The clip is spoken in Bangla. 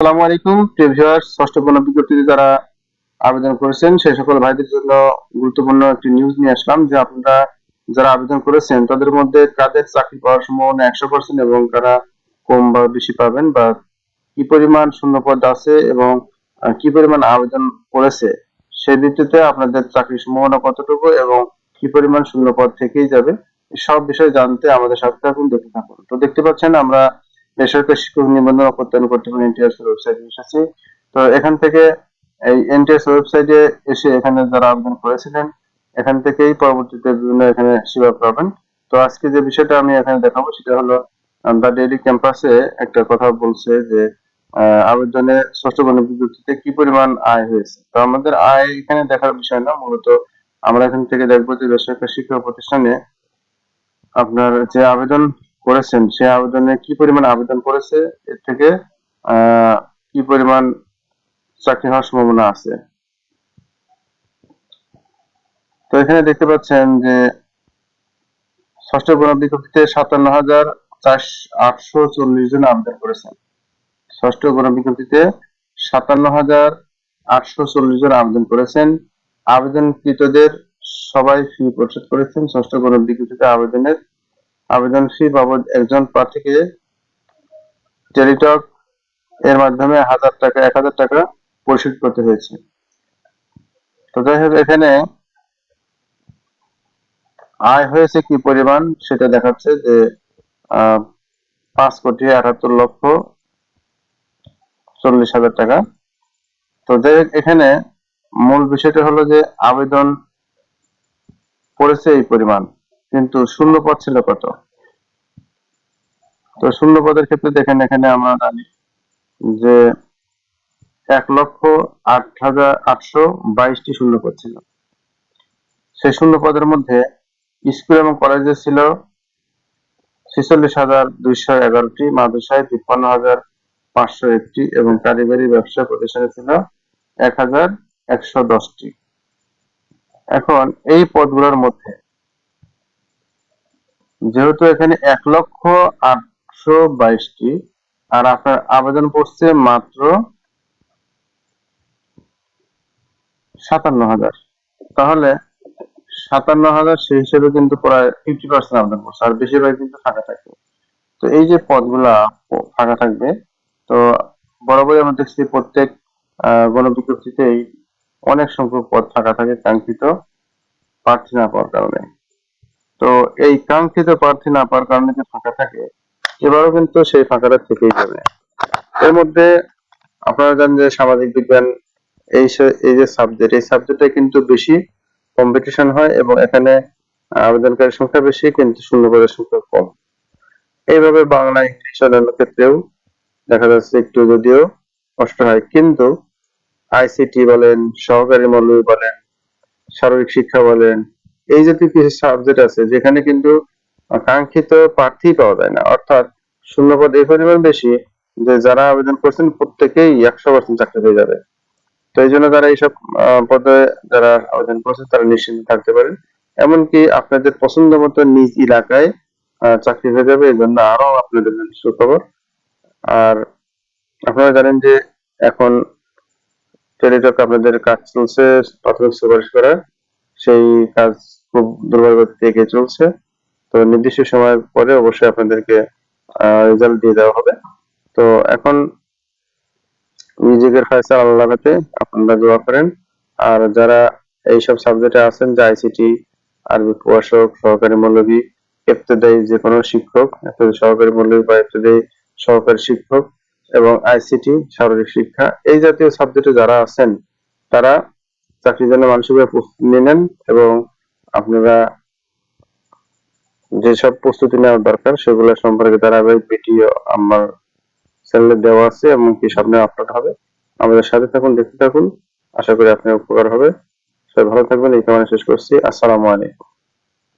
আসসালামু আলাইকুম প্রিভিয়াস ষষ্ঠ পণ্য বিজ্ঞপ্তিতে যারা আবেদন করেছেন, সেই সকল ভাইদের জন্য গুরুত্বপূর্ণ একটি নিউজ নিয়ে আসলাম, যে আপনারা যারা আবেদন করেছেন, তাদের মধ্যে কাদের চাকরি পাওয়ার সম্ভাবনা একশো পার্সেন্ট এবং তারা কম বা বেশি পাবেন বা কি পরিমাণ শূন্যপদ আছে এবং কি পরিমাণ আবেদন করেছে, সেই ভিত্তিতে আপনাদের চাকরির সম্ভাবনা কতটুকু এবং কি পরিমাণ শূন্যপদ থেকেই যাবে, সব বিষয় জানতে আমাদের সাথে থাকুন, দেখতে থাকুন। তো দেখতে পাচ্ছেন, আমরা বেসরকারি শিক্ষক নিবন্ধন ও প্রত্যয়ন কর্তৃপক্ষ এনটিএস ওয়েবসাইটে এসেছি। তো এখান থেকে এই এনটিএস ওয়েবসাইটে এসে এখানে যারা আবেদন করেছিলেন, এখান থেকেই পরবর্তীতে বিভিন্ন এখানে সেবা পাবেন। তো আজকে যে বিষয়টা আমি এখানে দেখাবো সেটা হলো দ্য ডেইলি ক্যাম্পাসে একটা কথা বলছে যে আবেদনে ষষ্ঠ গণ বিজ্ঞপ্তিতে কি পরিমাণ আয় হয়েছে। তো আমাদের আয় এখানে দেখার বিষয় না, মূলত আমরা এখান থেকে দেখব যে বেসরকারি শিক্ষা প্রতিষ্ঠানে আপনার যে আবেদন করেছেন, সে আবেদনে কি পরিমাণ আবেদন করেছে, এর থেকে কি পরিমাণ চাকরি হওয়ার সম্ভাবনা আছে? তো এখানে দেখতে পাচ্ছেন যে, ষষ্ঠ গণবিজ্ঞপ্তিতে সাতান্ন হাজার আটশো চল্লিশ জন আবেদন করেছেন। ষষ্ঠ গণবিজ্ঞপ্তিতে সাতান্ন হাজার আটশো চল্লিশ জন আবেদন করেছেন। আবেদনকৃতদের সবাই ফি পরিশোধ করেছেন। ষষ্ঠ গণবিজ্ঞপ্তিতে আবেদনের আবেদন ফি বাবদ একজন প্রার্থীকে টেলিটক এর মাধ্যমে হাজার টাকা, এক হাজার টাকা পরিশোধ করতে হয়েছে। তো যাই হোক, এখানে আয় হয়েছে কি পরিমাণ সেটা দেখাচ্ছে যে পাঁচ কোটি আটাত্তর লক্ষ চল্লিশ হাজার টাকা। তো যাই হোক, এখানে মূল বিষয়টা হলো যে আবেদন পড়েছে এই পরিমাণ। কিন্তু শূন্য পদ ছিল কত? তো শূন্য পদের ক্ষেত্রে দেখেন এখানে আমরা জানি যে এক লক্ষ আট হাজার আটশো বাইশটি শূন্য পদ ছিল। সেই শূন্য পদের মধ্যে স্কুল এবং কলেজে ছিল ছেচল্লিশ হাজার দুইশো এগারোটি, মাদ্রাসায় তিপ্পান্ন হাজার পাঁচশো একটি এবং কারিগরি ব্যবসা প্রতিষ্ঠানে ছিল এক হাজার একশো দশটি। এখন এই পদগুলোর মধ্যে যেহেতু এখানে এক লক্ষ আটশো বাইশটি, আর আপনার আবেদন পড়ছে মাত্র সাতান্ন হাজার। তাহলে সাতান্ন হাজার সেই হিসেবে কিন্তু প্রায় ফিফটি পার্সেন্ট আবেদন করছে, আর বেশিরভাগ কিন্তু ফাঁকা থাকবে। তো এই যে পদগুলা ফাঁকা থাকবে, তো বরাবরই আমরা দেখছি প্রত্যেক গণবিজ্ঞপ্তিতেই অনেক সংখ্যক পদ ফাঁকা থাকে, কাঙ্ক্ষিত প্রার্থী না পাওয়ার কারণে। তো এই কাঙ্ক্ষিত প্রার্থী না পাওয়ার কারণে যে ফাঁকা থাকে, এবারও কিন্তু সেই ফাঁকাটা থেকেই যাবে। এর মধ্যে আপনারা জানেন যে সামাজিক বিজ্ঞান এই এই যে সাবজেক্ট এই সাবজেক্টে কিন্তু বেশি কম্পিটিশন হয় এবং এখানে আবেদনকারীর সংখ্যা বেশি, কিন্তু শূন্যপদের সংখ্যা কম। এইভাবে বাংলা, ইংলিশ অন্যান্য ক্ষেত্রেও দেখা যাচ্ছে একটু যদিও কষ্ট হয়, কিন্তু আইসিটি বলেন, সহকারী মৌলবী বলেন, শারীরিক শিক্ষা বলেন এই জাতীয় কিছু সাবজেক্ট আছে, যেখানে কিন্তু কাঙ্ক্ষিত প্রার্থী পাওয়া যায় না। অর্থাৎ শূন্যপদ এই পরিমাণ বেশি, যে যারা আবেদন করছেন প্রত্যেকেই একশো পার্সেন্ট চাকরি পেয়ে যাবে। তো এই জন্য যারা এইসব পদে যারা আবেদন করছে, তারা নিশ্চিন্ত থাকতে পারেন। এমনকি আপনাদের পছন্দ মতো নিজ এলাকায় চাকরি হয়ে যাবে। এই জন্য আরও আপনাদের জন্য সুখবর। আর আপনারা জানেন যে এখন টেলিটক আপনাদের কাজ চলছে, প্রাথমিক সুপারিশ করা সেই কাজ খুব দুর্বল গতিতে এগিয়ে চলছে। তো নির্দিষ্ট সময় পরে অবশ্যই আপনাদেরকে রেজাল্ট দিয়ে দেওয়া হবে। তো এখন নিজেদের ফয়সালা আল্লাহ হাতে আপনারা দোয়া করেন। আর যারা এইসব সাবজেক্টে আছেন, যে আইসিটি, আরবি প্রভাষক, সহকারী মৌলবী, ইবতদায়ী যে কোনো শিক্ষক সহকারী মৌলবী বা ইবতদায়ী সহকারী শিক্ষক এবং আইসিটি, শারীরিক শিক্ষা, এই জাতীয় সাবজেক্টে যারা আছেন, তারা চাকরির জন্য মানসিকভাবে প্রস্তুতি নেন এবং আপনারা যেসব প্রস্তুতি নেওয়ার দরকার, সেগুলো সম্পর্কে ধারাবাহিক ভিডিও আমার চ্যানেলে দেওয়া আছে এবং কি সামনে আপলোড হবে। আমাদের সাথে থাকুন, দেখতে থাকুন। আশা করি আপনার উপকার হবে। সবাই ভালো থাকবেন, এই কামনা শেষ করছি। আসসালামু আলাইকুম।